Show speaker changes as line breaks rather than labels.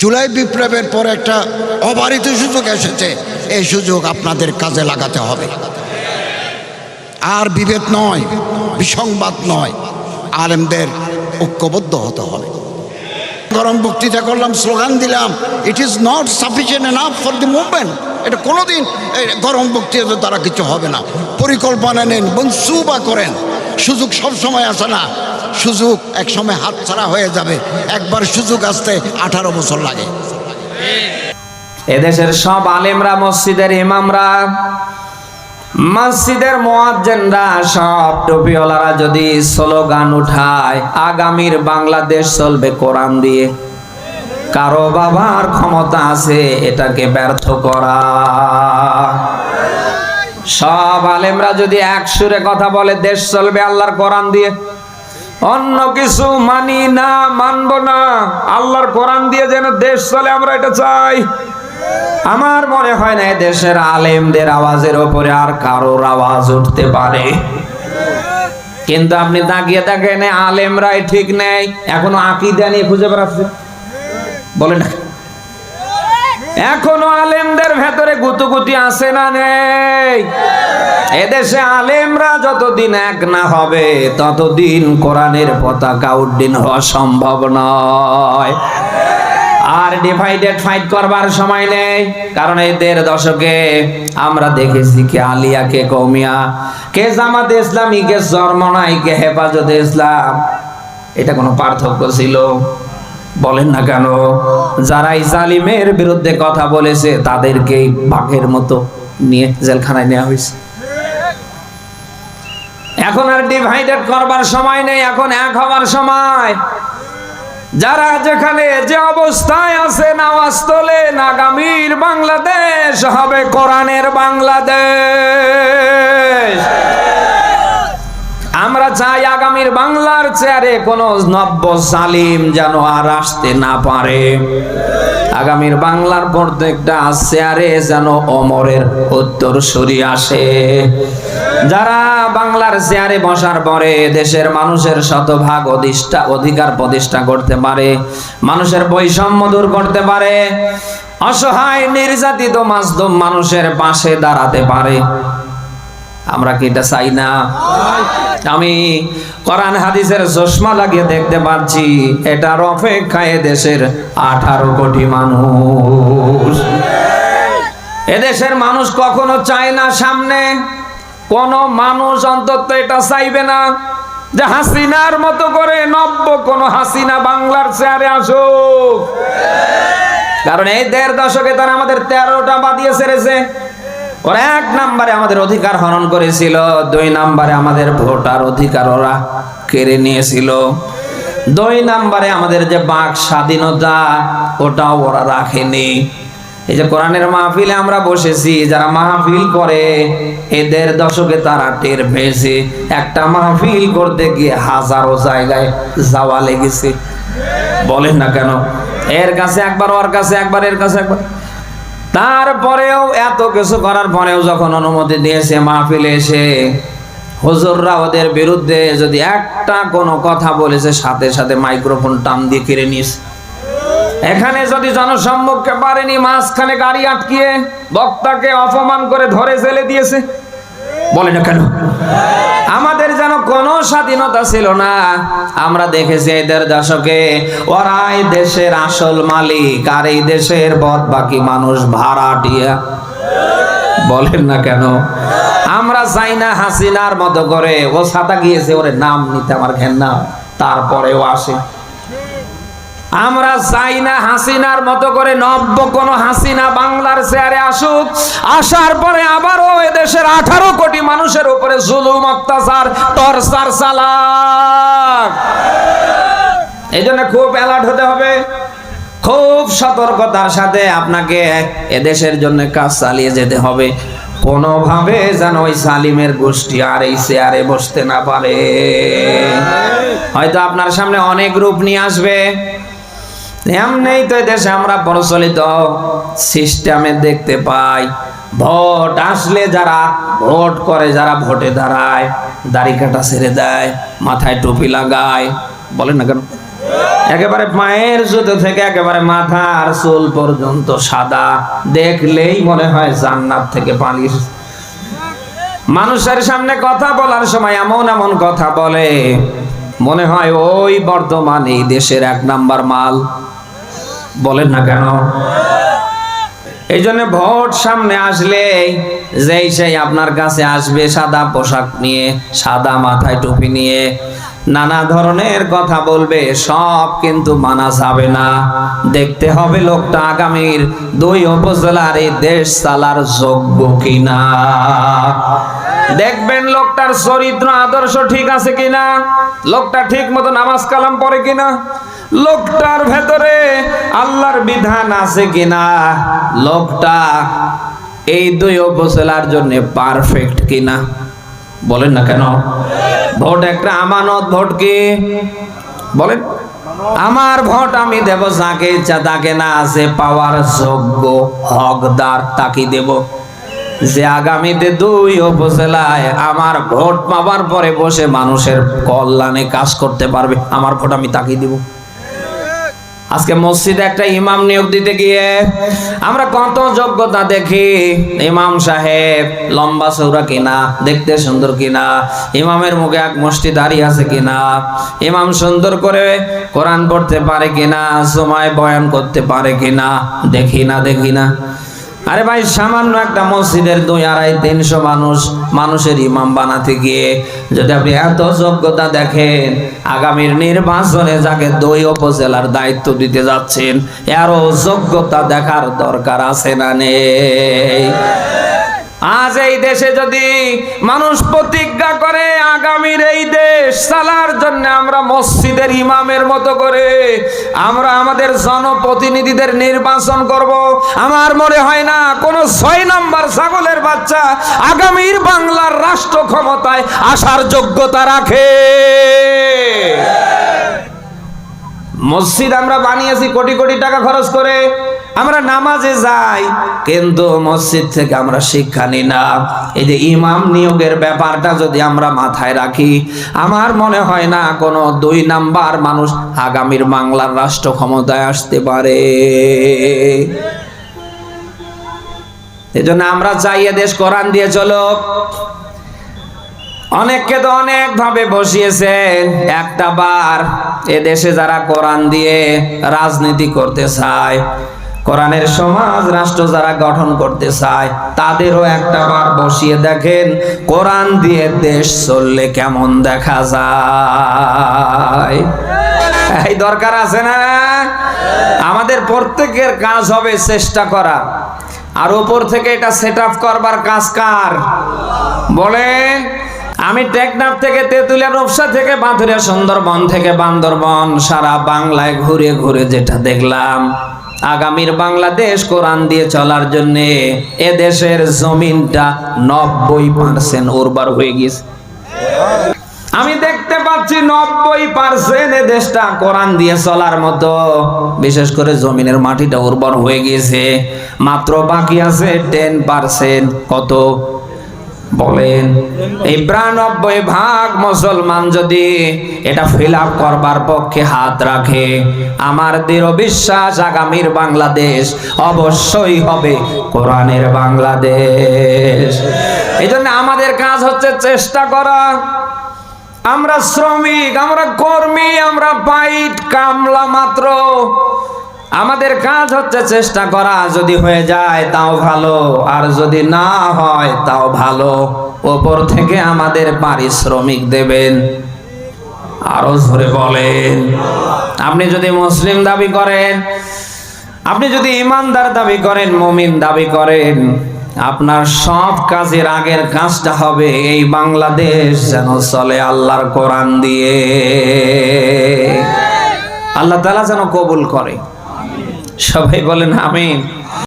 জুলাই বিপ্লবের পর একটা অবারিত সুযোগ এসেছে। এই সুযোগ আপনাদের কাজে লাগাতে হবে। আর বিভেদ নয়, বিসংবাদ নয়, আলেমদের ঐক্যবদ্ধ হতে হবে। গরম বক্তৃতা করলাম, স্লোগান দিলাম it is not sufficient enough for the movement এটা কোনোদিন গরম বক্তৃতা দ্বারা কিছু হবে না। পরিকল্পনা নেন বনসুবা করেন। সুযোগ সবসময় আসে না। সুযোগ এক সময় হাতছাড়া হয়ে যাবে। একবার সুযোগ আসতে আঠারো বছর লাগে।
এদেশের সব আলেমরা, মসজিদের ইমামরা, মসজিদের মোয়াজ্জেনরা, সব টুপিওয়ালারা যদি স্লোগান উঠায়, আগামীর বাংলাদেশ চলবে কোরআন দিয়ে। কারও বাবার ক্ষমতা আছে, এটাকে ব্যর্থ করা। সব আলেমরা যদি এক সুরে কথা বলে, দেশ চলবে আল্লাহর কোরআন দিয়ে। অন্য কিছু মানি না, মানব না। আল্লাহর কোরআন দিয়ে যেন দেশ চলে, আমরা এটা চাই। আমার মনে হয় না দেশের আলেমদের আওয়াজের ওপরে আর কারোর আওয়াজ উঠতে পারে। কিন্তু আপনি তাকিয়ে দেখেন, আলেমরাই ঠিক নেই। এখনও আকিদা নিয়ে খুঁজে বেড়াচ্ছে। বলে না। এখনও আলেমদের ভেতরে গুতুগুতি আছে না নেই? এদেশে আলেমরা যতদিন এক না হবে, ততদিন কোরআনের পতাকা উড্ডীন হওয়া সম্ভব নয়। আর ডিভাইডেড ফাইট করবার সময় নেই, কারণ এই দেড় দশকে আমরা দেখেছি কে আলিয়া, কে কৌমিয়া, কে জামাত ইসলামী, কে জন্মনাই কে হেফাজত ইসলাম। এটা কোনো পার্থক্য ছিল। বলেন না কেন? যারা এই জালিমের বিরুদ্ধে কথা বলেছে তাদেরকে বাঘের মতো নিয়ে জেলখানায় নেওয়া হয়েছে। এখন আর ডিভাইডেড করবার সময় নেই, এখন এক হবার সময়। যারা যেখানে যে অবস্থায় আছে, নামাজ তোলেন আগামীর বাংলাদেশ হবে কোরআনের বাংলাদেশ। আমরা চাই আগামীর বাংলার চেয়ারে কোন নব্য সালিম যেন আর আসতে না পারে। আগামীর বাংলার প্রত্যেকটা চেয়ারে যেন অমরের উত্তর সরি আসে। যারা বাংলার চেয়ারে বসার পরে দেশের মানুষের শতভাগ অধিষ্ঠা, অধিকার প্রতিষ্ঠা করতে পারে, মানুষের বৈষম্য দূর করতে পারে, অসহায়, নির্যাতিত, মাসদম মানুষের পাশে দাঁড়াতে পারে আমরা কি এটা চাই না? আমি কোরআন হাদিসের চশমা লাগিয়ে দেখতে পাচ্ছি, এটার অপেক্ষায় দেশের আঠারো কোটি মানুষ। এদেশের মানুষ কখনো চায় না সামনে। কোন মানুষ অন্তত এটা চাইবে না যে হাসিনার মতো করে নব্য কোন হাসিনা বাংলার চেয়ারে আসুক। কারণ এই দেড় দশকে তারা আমাদের তেরোটা বাদিয়ে ছেড়েছে ওরা এক নাম্বারে আমাদের অধিকার হরণ করেছিল, দুই নাম্বারে আমাদের ভোটার অধিকার ওরা কেড়ে নিয়েছিল। দুই নাম্বারে আমাদের যে বাক স্বাধীনতা, ওটাও ওরা রাখেনি। এই যে কোরআনের মাহফিলে আমরা বসেছি, যারা মাহফিল করে, এদের দশকে তারা টের পেয়েছে। একটা মাহফিল করতে গিয়ে হাজারো জায়গায় যাওয়া লেগেছে। বলেন না কেন? এর কাছে একবার, ওর কাছে একবার, এর কাছে একবার। তারপরেও এত কিছু করার পরেও যখন অনুমতি দিয়েছে, মাহফিলে এসে হুজুররা ওদের বিরুদ্ধে যদি একটা কোনো কথা বলেছে, সাথে সাথে মাইক্রোফোন টান দিয়ে কেড়ে নিয়েছে এখানে যদি জনসম্মুখে পারেনি, মাঝখানে গাড়ি আটকিয়ে বক্তাকে অপমান করে ধরে জেলে দিয়েছে। বলে না কেন? কোনো স্বাধীনতা ছিল না। আমরা দেখেছি এদের দশকে ওরাই দেশের আসল মালিক আর এই দেশের বদ বাকি মানুষ ভাড়াটিয়া। বলেন না কেন? আমরা চাই না হাসিনার মতো করে ও সাদা গিয়েছে, ওরে নাম নিতে আমার ঘেন্না। তারপরেও আসে। আমরা চাই না হাসিনার মতো করে নব্য কোন হাসিনা বাংলার চেয়ারে আসুক, আসার পরে আবারও এদেশের আঠারো কোটি মানুষের উপরে জুলুম, অত্যাচার, টর্চার চালাক। এই জন্য খুব অ্যালার্ট হতে হবে। খুব সতর্কতার সাথে আপনাকে এদেশের জন্য কাজ চালিয়ে যেতে হবে। কোনোভাবে যেন ওই সালিমের গোষ্ঠী আর এই চেয়ারে বসতে না পারে। হয়তো আপনার সামনে অনেক রূপ নিয়ে আসবে। এমনি তো দেশে আমরা প্রচলিত সিস্টেমে দেখতে পাই। ভোট আসলে যারা ভোট করে, যারা ভোটে দাঁড়ায়, দাড়ি কাটা ছেড়ে দেয়, মাথায় টুপি লাগায়, বলেন না কেন? একেবারে পায়ের জুতো থেকে একেবারে মাথার চুল পর্যন্ত সাদা, দেখলেই মনে হয় জান্নাত থেকে পালিয়ে মানুষের সামনে কথা বলার সময় এমন এমন কথা বলে মনে হয় ওই বর্ধমান, এই দেশের এক নাম্বার মাল। বলেন না কেন? এই জন্য ভোট সামনে আসলে যেই সেই আপনার কাছে আসবে সাদা পোশাক নিয়ে, সাদা মাথায় টুপি নিয়ে, নানা ধরনের কথা বলবে, সব কিন্তু মানা যাবে না। দেখতে হবে লোকটা আগামীর দুই উপজেলার এই দেশ চালার যোগ্য কিনা। দেখবেন লোকটার চরিত্র, আদর্শ ঠিক আছে কিনা? লোকটা ঠিক মতো নামাজ কালাম পড়ে কিনা? লোকটার ভেতরে আল্লাহর বিধান আছে কিনা? লোকটা এই দুই উপজেলার জন্য পারফেক্ট কিনা? বলেন না কেন? ভোট একটা আমানত, ভোট কি? বলেন। আমার ভোট আমি দেব, যাকে ইচ্ছা তাকে না আছে, পাওয়ার যোগ্য, হকদার, তাকে দেব। যে আগামীতে দুই উপজেলায় আমার ভোট পাবার পরে বসে মানুষের কল্যাণে কাজ করতে পারবে, আমার ভোট আমি তাকিয়ে দিব। আজকে মসজিদে একটা ইমাম নিয়োগ দিতে গিয়ে আমরা কত যোগ্যতা দেখি, ইমাম সাহেব লম্বা চৌড়া কিনা, দেখতে সুন্দর কিনা, ইমামের মুখে এক মুষ্টি দাঁড়িয়ে আছে কিনা, ইমাম সুন্দর করে কোরআন পড়তে পারে কিনা, সময় বয়ান করতে পারে কিনা, দেখি না দেখি না। আরে ভাই, সামান্য একটা মসজিদের দুই আড়াই, তিনশো মানুষ, মানুষের ইমাম বানাতে গিয়ে যদি আপনি এত যোগ্যতা দেখেন, আগামীর নির্বাচনে যাকে দুই উপজেলার দায়িত্ব দিতে যাচ্ছেন আরও যোগ্যতা দেখার দরকার আছে না নেই? আজ এই দেশে যদি মানুষ প্রতিজ্ঞা করে আগামীর এই দেশ চালার জন্য আমরা মসজিদের ইমামের মতো করে আমরা আমাদের জনপ্রতিনিধিদের নির্বাচন করব, আমার মনে হয় না কোন ছয় নম্বর ছাগলের বাচ্চা আগামীর বাংলার রাষ্ট্র ক্ষমতায় আসার যোগ্যতা রাখে। মসজিদ আমরা বানিয়েছি, কোটি কোটি টাকা খরচ করে আমরা নামাজে যাই, কিন্তু মসজিদ থেকে আমরা শিক্ষা নিই না। এই যে ইমাম নিয়োগের ব্যাপারটা যদি আমরা মাথায় রাখি, আমার মনে হয় না কোনো দুই নাম্বার মানুষ আগামীর বাংলার রাষ্ট্র ক্ষমতায় আসতে পারে। এই জন্য আমরা চাই দেশ কোরআন দিয়ে চলো অনেককে তো অনেক ভাবে বসিয়েছেন একটা বার এ দেশে যারা কোরআন দিয়ে রাজনীতি করতে চায় কোরআনের সমাজ, রাষ্ট্র যারা গঠন করতে চায়, তাদেরও একটা বার বসিয়ে দেখেন, কোরআন দিয়ে দেশ চললে কেমন দেখা যায়? এই দরকার আছে না? আমাদের প্রত্যেকের কাজ হবে চেষ্টা করা। আর ওপর থেকে এটা সেট আপ করবার কাজ কার? বলেন আমি টেকনাফ থেকে তেঁতুলিয়া রূপসা থেকে বাঁধুরিয়া সুন্দরবন থেকে বান্দরবন, সারা বাংলায় ঘুরে ঘুরে যেটা দেখলাম। আগামীর বাংলাদেশ কোরআন দিয়ে চলার জন্য এ দেশের জমিনটা নব্বই পার্সেন্ট উর্বর হয়ে গেছে। আমি দেখতে পাচ্ছি নব্বই পার্সেন্ট এ দেশটা কোরআন দিয়ে চলার মতো। বিশেষ করে জমিনের মাটিটা উর্বর হয়ে গিয়েছে মাত্র বাকি আছে টেন পার্সেন্ট। কত? বলেন, এই বিরানব্বই ভাগ মুসলমান যদি এটা ফিল করবার পক্ষে হাত রাখে, আমার দৃঢ় বিশ্বাস আগামীর বাংলাদেশ অবশ্যই হবে কোরআনের বাংলাদেশ। এই জন্য আমাদের কাজ হচ্ছে চেষ্টা করা। আমরা শ্রমিক, আমরা কর্মী, আমরা বাইট কামলা মাত্র। আমাদের কাজ হচ্ছে চেষ্টা করা, যদি হয়ে যায় তাও ভালো, আর যদি না হয় তাও ভালো। ওপর থেকে আমাদের পারিশ্রমিক দেবেন। আরও ধরে বলেন। আপনি যদি মুসলিম দাবি করেন, আপনি যদি ইমানদার দাবি করেন, মুমিন দাবি করেন, আপনার সব কাজের আগের কাজটা হবে, এই বাংলাদেশ যেন চলে আল্লাহর কোরআন দিয়ে। আল্লাহ তালা যেন কবুল করে। সবাই বলেন আমিন।